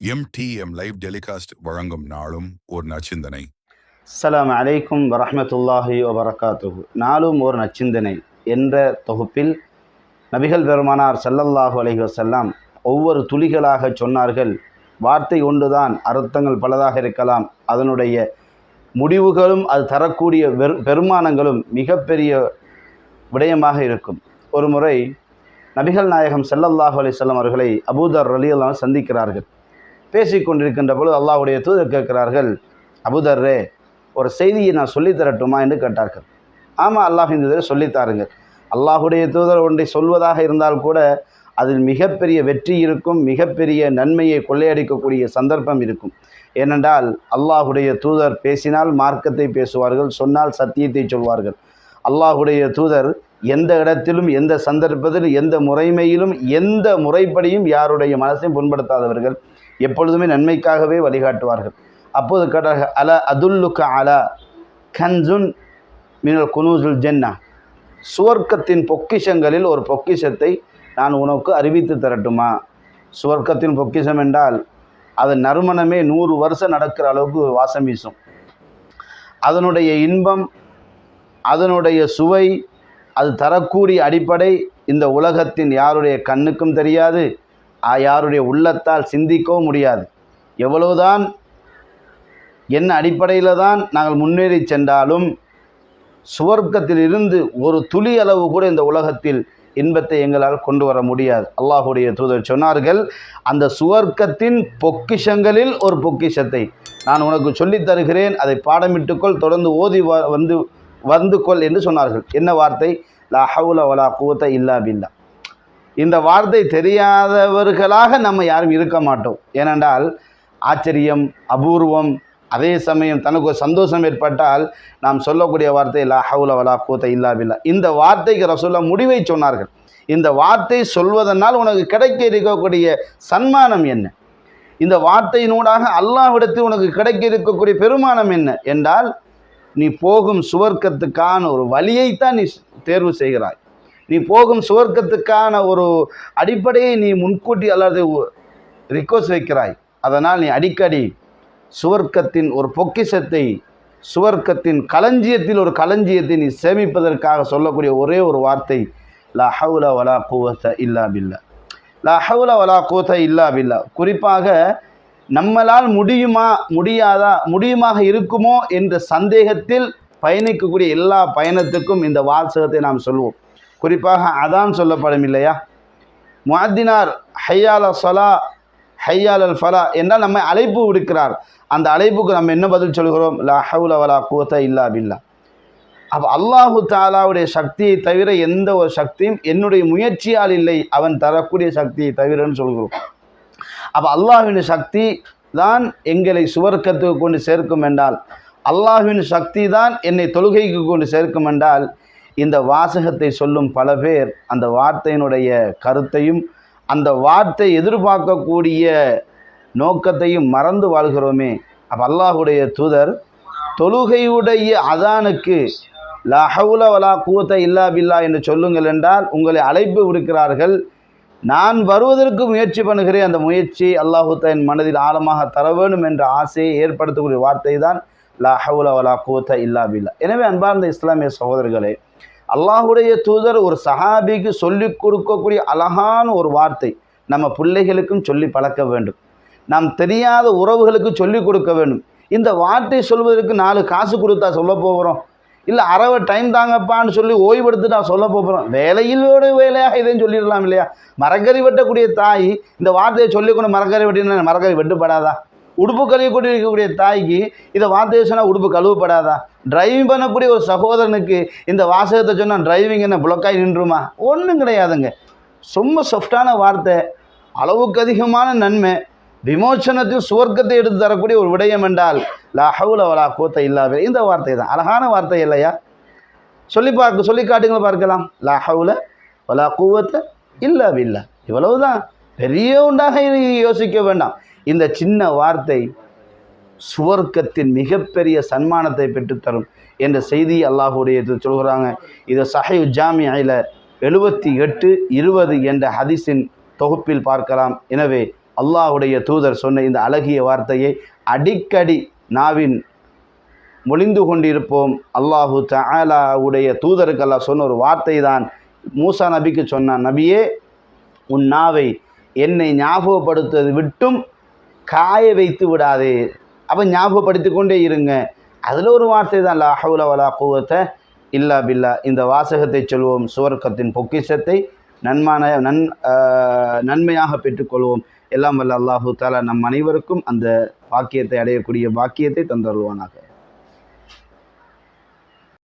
MTM live telecast வழங்கும் நாளும் ஒரு நச்சிந்தனை அஸ்ஸலாமு அலைக்கும் வரமத்துல்லாஹி வபரகாத்து நாளும் ஒரு நச்சிந்தனை என்ற தொகுப்பில் நபிகள் பெருமானார் சல்லல்லாஹு அலஹி வசல்லாம் ஒவ்வொரு துளிகளாக சொன்னார்கள். வார்த்தை ஒன்றுதான் அர்த்தங்கள் பலதாக இருக்கலாம். அதனுடைய முடிவுகளும் அது தரக்கூடிய வெறு பெருமானங்களும் மிகப்பெரிய விடயமாக இருக்கும். ஒரு முறை நபிகள் நாயகம் செல்லல்லாஹு அலைஹி வஸல்லம் அவர்களை அபூதர் அலி அன்ஹு சந்திக்கிறார்கள். பேசிக்கொண்டிருக்கின்ற பொழுது அல்லாஹ்வுடைய தூதர் கேட்கிறார்கள் அபுதர்ரே ஒரு செய்தியை நான் சொல்லித் தரட்டுமா? என்று கேட்டார்கள். ஆமாம் அல்லாஹின் தூதர் சொல்லித்தாருங்கள் அல்லாஹுடைய தூதர் ஒன்றை சொல்வதாக இருந்தால் கூட அதில் மிகப்பெரிய வெற்றி இருக்கும் மிகப்பெரிய நன்மையை கொள்ளையடிக்கக்கூடிய சந்தர்ப்பம் இருக்கும். ஏனென்றால் அல்லாஹுடைய தூதர் பேசினால் மார்க்கத்தை பேசுவார்கள் சொன்னால் சத்தியத்தை சொல்வார்கள். அல்லாஹுடைய தூதர் எந்த இடத்திலும் எந்த சந்தர்ப்பத்திலும் எந்த முறைமையிலும் எந்த முறைப்படியும் யாருடைய மனசையும் புண்படுத்தாதவர்கள் எப்பொழுதுமே நன்மைக்காகவே வழிகாட்டுவார்கள். அப்போது கேட்டார்கள் அல அதுல்லுக்க அல கன்சுன் மினல் குனூசுல் ஜென்னா? சுவர்க்கத்தின் பொக்கிஷங்களில் ஒரு பொக்கிஷத்தை நான் உனக்கு அறிவித்து தரட்டுமா? சுவர்க்கத்தின் பொக்கிஷம் என்றால் அது நறுமணமே நூறு வருஷம் நடக்கிற அளவுக்கு வாசம் வீசும். அதனுடைய இன்பம் அதனுடைய சுவை அது தரக்கூடிய அடிப்படை இந்த உலகத்தின் யாருடைய கண்ணுக்கும் தெரியாது ஆ, யாருடைய உள்ளத்தால் சிந்திக்கவும் முடியாது. எவ்வளவுதான் என்ன அடிப்படையில் தான் நாங்கள் முன்னேறி சென்றாலும் சுவர்க்கத்தில் இருந்து ஒரு துளி அளவு கூட இந்த உலகத்தில் இன்பத்தை எங்களால் கொண்டு வர முடியாது. அல்லாஹுடைய தூதர் சொன்னார்கள் அந்த சுவர்க்கத்தின் பொக்கிஷங்களில் ஒரு பொக்கிஷத்தை. நான் உனக்கு சொல்லித் தருகிறேன் அதை பாடமிட்டுக்கொள் தொடர்ந்து ஓதி வ- வந்து வந்து கொள் என்று சொன்னார்கள். என்ன வார்த்தை? லா ஹவுல வலா கூத்த இல்லா பில்லா. இந்த வார்த்தை தெரியாதவர்களாக நம்ம யாரும் இருக்க மாட்டோம். ஏனென்றால் ஆச்சரியம் அபூர்வம் அதே சமயம் தனக்கு ஒரு சந்தோஷம் ஏற்பட்டால் நாம் சொல்லக்கூடிய வார்த்தை லா ஹவுல வலா கூத்த இல்லா பில்லா. இந்த வார்த்தைக்கு ரசூல்லா முடிவை சொன்னார்கள். இந்த வார்த்தை சொல்வதனால் உனக்கு கிடைக்க இருக்கக்கூடிய சன்மானம் என்ன? இந்த வார்த்தையினூடாக அல்லாஹ்விடத்தில் உனக்கு கிடைக்க இருக்கக்கூடிய பெருமானம் என்ன? என்றால் நீ போகும் சுவர்க்கத்துக்கான ஒரு வழியைத்தான் நீ தேர்வு செய்கிறாய். நீ போகும் சுவர்க்கத்துக்கான ஒரு அடிப்படையை நீ முன்கூட்டி அல்லது ரிக்வஸ்ட் வைக்கிறாய். அதனால் நீ அடிக்கடி சுவர்க்கத்தின் ஒரு பொக்கிஷத்தை சுவர்க்கத்தின் களஞ்சியத்தில் ஒரு களஞ்சியத்தை நீ சேமிப்பதற்காக சொல்லக்கூடிய ஒரே ஒரு வார்த்தை லா ஹவுல வலா கூவத்த இல்லா பில்லா. லா ஹவுல வலா குவத்த இல்லா பில்லா. குறிப்பாக நம்மளால் முடியுமா முடியாதா முடியுமாக இருக்குமோ என்ற சந்தேகத்தில் பயணிக்கக்கூடிய எல்லா பயணத்துக்கும் இந்த வாசகத்தை நாம் சொல்வோம். குறிப்பாக அதான் சொல்லப்படும் இல்லையா? முஹத்தினார் ஹையால சலா ஹையால் அல் ஃபலா என்றால் நம்மை அழைப்பு விடுக்கிறார். அந்த அழைப்புக்கு நம்ம என்ன பதில் சொல்கிறோம்? லா ஹவுல வலா இல்லா பில்லா. அப்போ அல்லாஹு தாலாவுடைய சக்தியை தவிர எந்த ஒரு சக்தியும் என்னுடைய முயற்சியால் இல்லை. அவன் தரக்கூடிய சக்தியை தவிரன்னு சொல்கிறோம். அப்போ அல்லாஹின் சக்தி தான் எங்களை சுவர்க்கத்துக்கு கொண்டு சேர்க்கும் என்றால் அல்லாஹ்வின் சக்தி தான் என்னை தொழுகைக்கு கொண்டு சேர்க்கும் என்றால் இந்த வாசகத்தை சொல்லும் பல பேர் அந்த வார்த்தையினுடைய கருத்தையும் அந்த வார்த்தை எதிர்பார்க்கக்கூடிய நோக்கத்தையும் மறந்து வாழ்கிறோமே. அப்போ அல்லாஹுடைய தூதர் தொழுகையுடைய அதானுக்கு லஹவுல வலா கூத்த இல்லா பில்லா என்று சொல்லுங்கள் என்றால் உங்களை அழைப்பு விடுக்கிறார்கள். நான் வருவதற்கு முயற்சி பண்ணுகிறேன். அந்த முயற்சி அல்லாஹு என் மனதில் ஆழமாக தர வேண்டும் என்ற ஆசையை ஏற்படுத்தக்கூடிய வார்த்தை தான் லா ஹவுல வலா கூத்த இல்லா பில்லா. எனவே அன்பார்ந்த இஸ்லாமிய சகோதரர்களே அல்லாஹுடைய தூதர் ஒரு சஹாபிக்கு சொல்லிக் கொடுக்கக்கூடிய அழகான ஒரு வார்த்தை நம்ம பிள்ளைகளுக்கும் சொல்லி பழக்க வேண்டும். நாம் தெரியாத உறவுகளுக்கு சொல்லிக் கொடுக்க வேண்டும். இந்த வார்த்தை சொல்வதற்கு நாலு காசு கொடுத்தா சொல்ல போகிறோம். இல்லை அறவை டைம் தாங்கப்பான்னு சொல்லி ஓய்வெடுத்து நான் சொல்ல போகிறோம் வேலையிலோட வேலையாக இதையும் சொல்லிடலாம் இல்லையா? மரக்கறி வெட்டக்கூடிய தாய் இந்த வார்த்தையை சொல்லிக்கொண்டு மரக்கறி வெட்டினா மரக்கறி வெட்டுப்படாதா? உடுப்பு கழுவிக்கொண்டு இருக்கக்கூடிய தாய்க்கு இதை வார்த்தையை சொன்னால் உடுப்பு கழுவப்படாதா? டிரைவிங் பண்ணக்கூடிய ஒரு சகோதரனுக்கு இந்த வாசகத்தை சொன்னால் டிரைவிங் என்ன புளக்காய் நின்றுமா? ஒன்றும் கிடையாதுங்க. சும்மா சாஃப்டான வார்த்தை அளவுக்கு அதிகமான நன்மை. விமோச்சனத்தில் சுவர்க்கத்தை எடுத்து தரக்கூடிய ஒரு விடயம் என்றால் லா ஹவுல வலா கூத்த இல்லாவே இந்த வார்த்தை தான் அழகான வார்த்தை இல்லையா? சொல்லி பார்க்க சொல்லி காட்டுங்களை பார்க்கலாம். லா வலா கூவத்தை இல்லா இவ்வளவுதான். பெரிய உண்டாக யோசிக்க வேண்டாம். இந்த சின்ன வார்த்தை சுவர்க்கத்தின் மிகப்பெரிய சன்மானத்தை பெற்றுத்தரும் என்ற செய்தி அல்லாஹுடைய இது சொல்கிறாங்க. இது சஹை ஜாமியில் எழுபத்தி எட்டு இருபது என்ற ஹதிஸின் தொகுப்பில் பார்க்கலாம். எனவே அல்லாஹுடைய தூதர் சொன்ன இந்த அழகிய வார்த்தையை அடிக்கடி நாவின் மொழிந்து கொண்டிருப்போம். அல்லாஹு தாலாவுடைய தூதருக்கு அல்லாஹ் சொன்ன ஒரு வார்த்தை தான் மூசா நபிக்கு சொன்னான் நபியே உன் நாவை என்னை ஞாபகப்படுத்துவது விட்டும் காய வைத்து விடாதே. அப்போ ஞாபகப்படுத்தி கொண்டே இருங்க. அதில் ஒரு வார்த்தை தான் லா ஹவுல வலா இல்லா பில்லா. இந்த வாசகத்தை சொல்வோம் சுவர்க்கத்தின் பொக்கிஷத்தை நன்மான நன் நன்மையாக பெற்றுக்கொள்வோம். எல்லாம் வல்ல அல்லாஹு தாலா நம் அனைவருக்கும் அந்த பாக்கியத்தை அடையக்கூடிய பாக்கியத்தை தந்தருவானாக